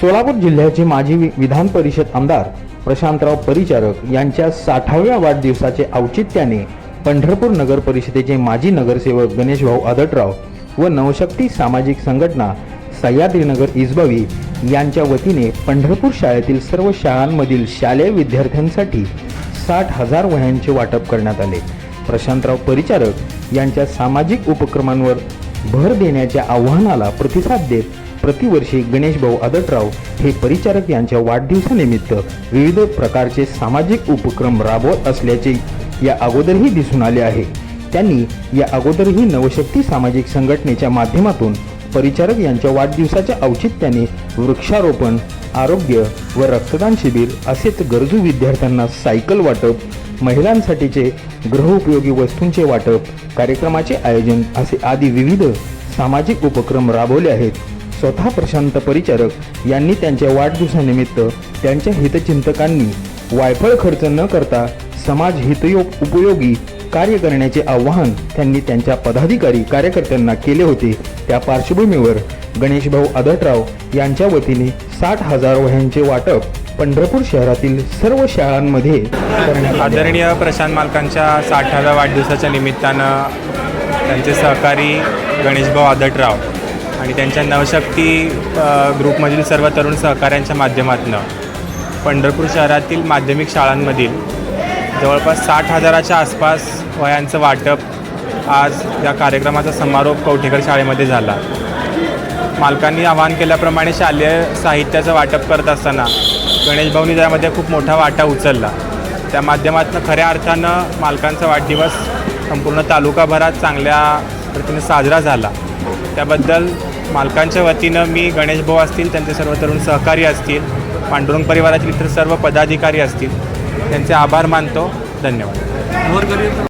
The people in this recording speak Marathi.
सोलापूर जिल्ह्याचे माजी विधान परिषद आमदार प्रशांतराव परिचारक यांच्या साठाव्या वाढदिवसाचे औचित्याने पंढरपूर नगर परिषदेचे माजी नगरसेवक गणेशभाऊ आदटराव व नवशक्ती सामाजिक संघटना सह्याद्रीनगर इजबावी यांच्या वतीने पंढरपूर शाळेतील सर्व शाळांमधील शालेय विद्यार्थ्यांसाठी साठ हजार वह्यांचे वाटप करण्यात आले. प्रशांतराव परिचारक यांच्या सामाजिक उपक्रमांवर भर देण्याच्या आव्हानाला प्रतिसाद देत प्रतिवर्षी गणेशभाऊ आदटराव हे परिचारक यांच्या वाढदिवसानिमित्त विविध प्रकारचे सामाजिक उपक्रम राबवत असल्याचे या अगोदरही दिसून आले आहे. त्यांनी या अगोदरही नवशक्ती सामाजिक संघटनेच्या माध्यमातून परिचारक यांच्या वाढदिवसाच्या औचित्याने वृक्षारोपण आरोग्य व रक्तदान शिबिर असेच गरजू विद्यार्थ्यांना सायकल वाटप महिलांसाठीचे गृहउपयोगी वस्तूंचे वाटप कार्यक्रमाचे आयोजन असे आदी विविध सामाजिक उपक्रम राबवले आहेत. स्वतः प्रशांत परिचारक यांनी त्यांच्या वाढदिवसानिमित्त त्यांच्या हितचिंतकांनी वायफळ खर्च न करता समाज हितयोग उपयोगी कार्य करण्याचे आवाहन त्यांनी त्यांच्या पदाधिकारी कार्यकर्त्यांना केले होते. त्या पार्श्वभूमीवर गणेशभाऊ आदटराव यांच्या वतीने साठ हजार वह्यांचे वाटप पंढरपूर शहरातील सर्व शाळांमध्ये करण्यात आले. आदरणीय प्रशांत मालकांच्या साठाव्या वाढदिवसाच्या निमित्तानं त्यांचे सहकारी गणेशभाऊ आदटराव आणि त्यांच्या नवशक्ती अ, ग्रुपमधील सर्व तरुण सहकाऱ्यांच्या माध्यमातून पंढरपूर शहरातील माध्यमिक शाळांमधील जवळपास साठ हजाराच्या आसपास वयांचं वाटप आज या कार्यक्रमाचा समारोप कवठेकर शाळेमध्ये झाला. मालकांनी आवाहन केल्याप्रमाणे शालेय साहित्याचं वाटप करत असताना गणेशभाऊनी त्यामध्ये खूप मोठा वाटा उचलला. त्या माध्यमातून खऱ्या अर्थानं मालकांचा वाढदिवस संपूर्ण तालुकाभरात चांगल्या पद्धतीने साजरा झाला. त्याबद्दल मालकांच्या वतीनं मी गणेश भाऊ असतील त्यांचे सर्व तरुण सहकारी असतील पांडुरंग परिवारातील इतर सर्व पदाधिकारी असतील त्यांचे आभार मानतो. धन्यवाद.